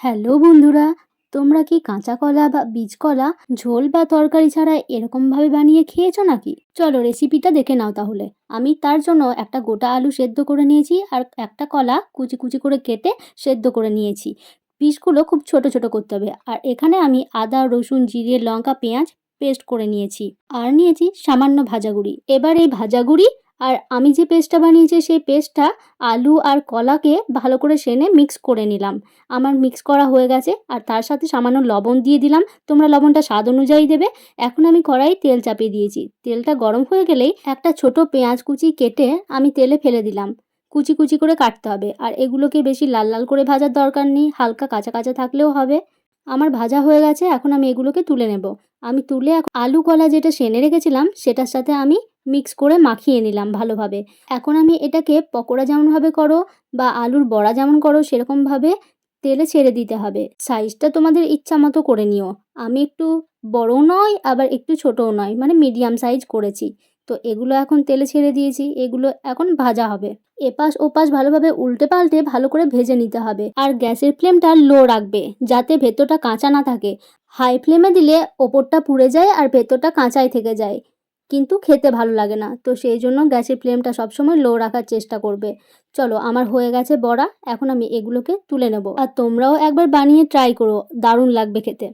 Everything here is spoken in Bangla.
হ্যালো বন্ধুরা, তোমরা কি কাঁচা কলা বা বীজ কলা ঝোল বা তরকারি ছাড়া এরকমভাবে বানিয়ে খেয়েছো নাকি? চলো রেসিপিটা দেখে নাও তাহলে। আমি তার জন্য একটা গোটা আলু সেদ্ধ করে নিয়েছি আর একটা কলা কুচি কুচি করে কেটে সেদ্ধ করে নিয়েছি। পিসগুলো খুব ছোট ছোট করতে হবে। আর এখানে আমি আদা, রসুন, জিরে, লঙ্কা, পেঁয়াজ পেস্ট করে নিয়েছি। আর নিয়েছি সামান্য ভাজাগুড়ি এবার এই ভাজাগুড়ি আর আমি যে পেস্টটা বানিয়েছি সেই পেস্টটা আলু আর কলাকে ভালো করে সেনে মিক্স করে নিলাম। আমার মিক্স করা হয়ে গেছে আর তার সাথে সামান্য লবণ দিয়ে দিলাম। তোমরা লবণটা স্বাদ অনুযায়ী দেবে। এখন আমি কড়াই তেল চাপিয়ে দিয়েছি। তেলটা গরম হয়ে গেলেই একটা ছোট পেঁয়াজ কুচি কেটে আমি তেলে ফেলে দিলাম। কুচি কুচি করে কাটতে হবে আর এগুলোকে বেশি লাল লাল করে ভাজার দরকার নেই, হালকা কাঁচা কাঁচা থাকলেও হবে। আমার ভাজা হয়ে গেছে, এখন আমি এগুলোকে তুলে নেব। আমি তুলে আলু কলা যেটা সেনে রেখেছিলাম, সেটার সাথে আমি মিক্স করে মাখিয়ে নিলাম ভালোভাবে। এখন আমি এটাকে পকোড়া যেমনভাবে করো বা আলুর বড়া যেমন করো সেরকমভাবে তেলে ছেড়ে দিতে হবে। সাইজটা তোমাদের ইচ্ছা মতো করে নিও। আমি একটু বড়ও নয়, আবার একটু ছোটও নয় মানে মিডিয়াম সাইজ করেছি। তো এগুলো এখন তেলে ছেড়ে দিয়েছি, এগুলো এখন ভাজা হবে। এপাশ ওপাশ ভালোভাবে উল্টে পাল্টে ভালো করে ভেজে নিতে হবে। আর গ্যাসের ফ্লেমটা লো রাখবে, যাতে ভেতরটা কাঁচা না থাকে। হাই ফ্লেমে দিলে ওপরটা পুড়ে যায় আর ভেতরটা কাঁচাই থেকে যায়। কিন্তু খেতে ভালো লাগে না। তো সেই জন্য গ্যাসের ফ্লেমটা সবসময় লো রাখার চেষ্টা করবে। চলো, আমার হয়ে গেছে বড়া, এখন আমি এগুলোকে তুলে নেব। আর তোমরাও একবার বানিয়ে ট্রাই করো, দারুণ লাগবে খেতে।